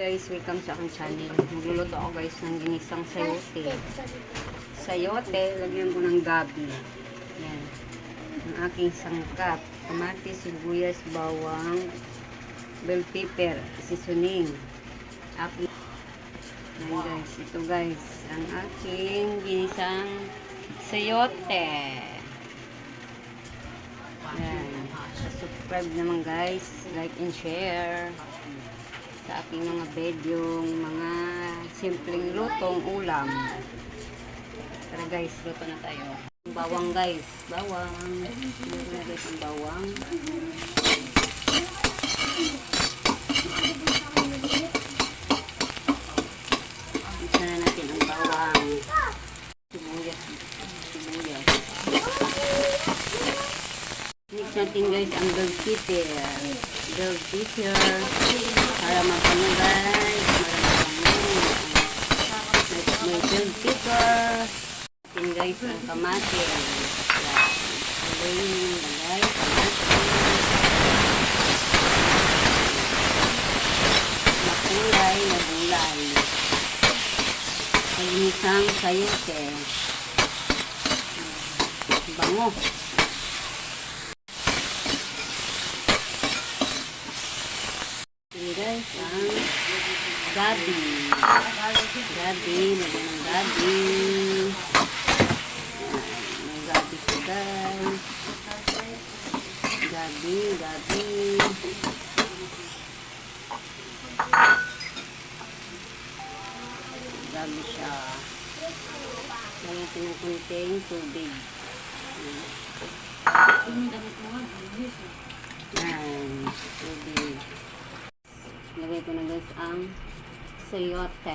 Guys, welcome sa aking channel. Magluluto ako guys ng ginisang sayote. Sayote, lagyan ko ng gabi. Yan. Ang aking sangkap. Kamatis, sibuyas, bawang, bell pepper, seasoning. Aking Yan guys, ito guys, ang aking ginisang sayote. Yan. Subscribe naman guys, like and share sa aking mga video, mga simpleng lutong ulam. Tara guys, luto na tayo. Bawang guys, bawang. Luto na guys ang bawang. Isa na natin ang bawang. Sibuyas. Sibuyas. Mix natin guys ang bell pepper. Bell pepper. Para mapano guys. Marami May bell pepper. Natin guys ang kamatis. Yan. Sabayin na guys. Makulay na gulay. Kalimitang sayote. Bango. Ini guys, ang gabi. Gabi, lagyan ng gabi. May gabi ko guys. Gabi, gabi. Gabi siya. Lagyan ko ng kunting tubig. Yan, tubig. Lagay ko na guys ang sayote.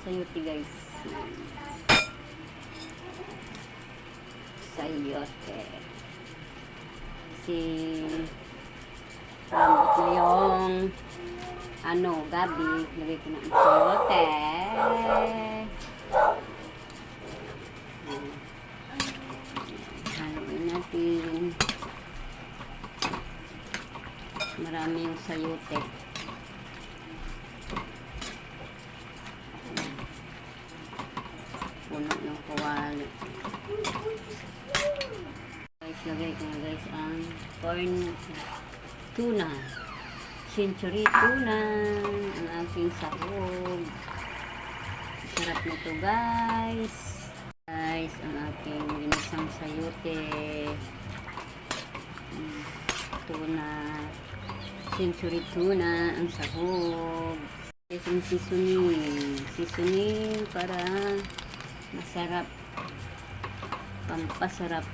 Sayote guys. Sayote. Si Rambot na yung ano, gabi. Lagay ko na ang sayote. Yan. Haluin Maraming sayote. Puno ng kawali. Guys, lagay ko na guys ang corn tuna. Century tuna. Ang aking sahog. Sarap nito guys. Guys, ang aking ginisang sayote. Mm, Tuna. Century tuna. Ang sahog. Yung seasoning. Seasoning para masarap. Pampasarap.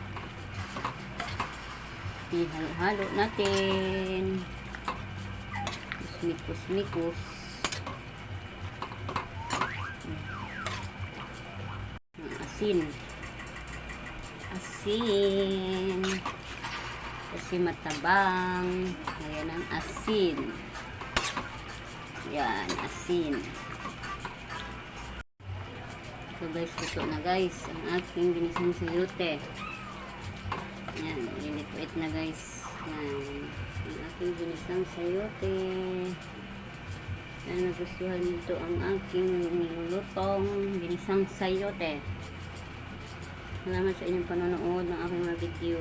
Ihalo-halo natin. Mikus-mikus. Ang asin. Asin. Kasi matabang. Ayan ang asin. Yan, asin. So guys, ito na guys. Ang aking ginisang sayote. Yan, linit na guys. Yan. Ang aking ginisang sayote. Yan, nagustuhan nito ang aking nilulutong ginisang sayote. Salamat sa inyong panonood ng aking mga video.